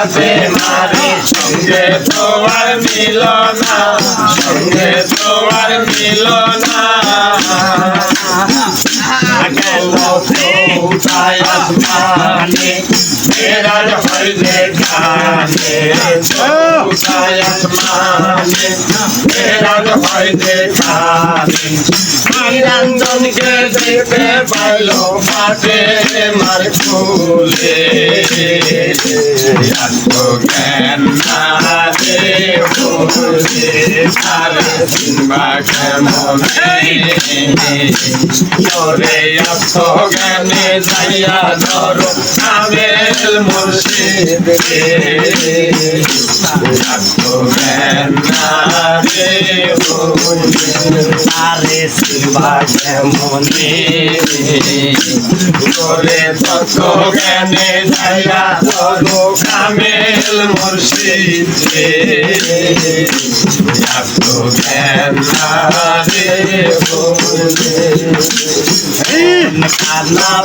এর মারি সঙ্গে তোমার মিল না সঙ্গে তোমার মিল না গেল আসমানে নিরঞ্জনকে দেখতে পাইল মাঠে মার ফুলে জ্ঞান রে অর্থ জ্ঞানে যাইয়া ধরো আমেল মুর্শিদ রে অর্থ জ্ঞান না রে বলে তারে চিনবা কেমন তোরে তত্ত্ব জ্ঞানে যাইয়া ধরো কামেল মুর্শিদ এত জ্ঞান রে বলে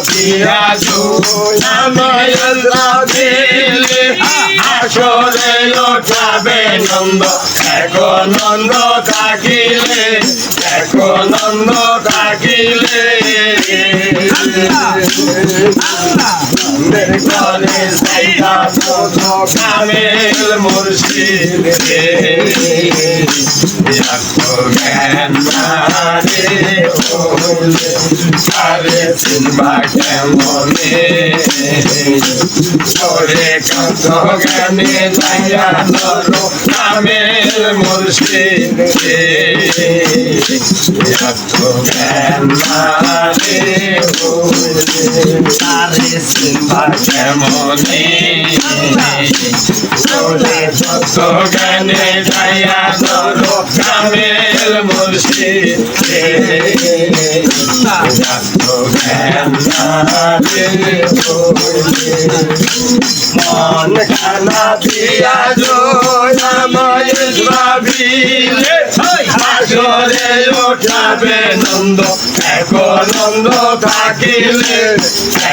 পিয়া জো নাময়ল্লা দিলে আসরে লোটাবে নন্দ এক নন্দ থাকিলে আল্লাহ নন্দ করে সাইদা তো কামেল মুর্শিদ রে এত জ্ঞান না রে বলে আরে চিনবা কেমনে ওরে কত জ্ঞানে যাইয়া ধরো কামেল মুর্শিদ রে না রে বলে আরে চিনবা কেমনে ওরে কত জ্ঞানে যাইয়া ধরো মন খানা দিয়া জয়। ভাবিলে আসরে উঠাবে নন্দ এক নন্দ থাকিলে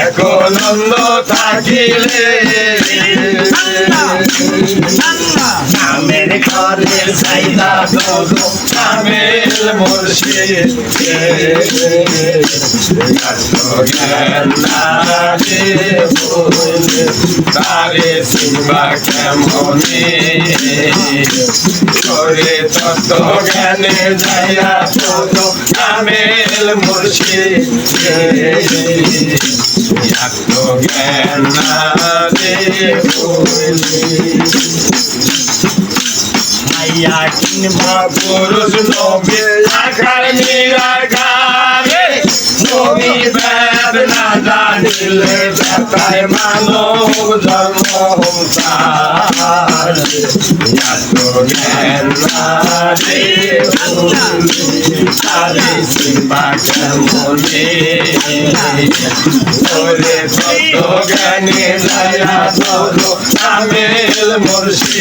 এক নন্দ থাকিলে। আমের ঘরে সাইদা দোদো আমের মুর্শিদ তারে সিংবা কেমনে? করে তত জ্ঞানে যাইয়া তত আমেল মুর্শিদ এত জ্ঞান না রে মাইয়া কিনবা পুরুষ নবী আকার নিরাকারে নবী বেদ না জানিলে বেতায় মানব জন্ম সংসার এত জ্ঞান না রে আরে সিম্বা কেমনে ওরে তত জ্ঞানে ধরো আমেল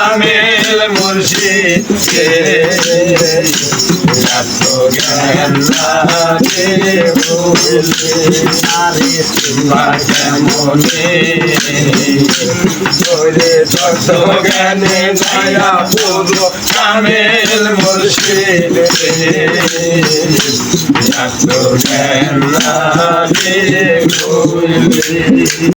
তত আমেল মুর্শিদ তত জ্ঞানে যায়া পুরো কামেল মুর্শিদ রে জ্ঞান বলে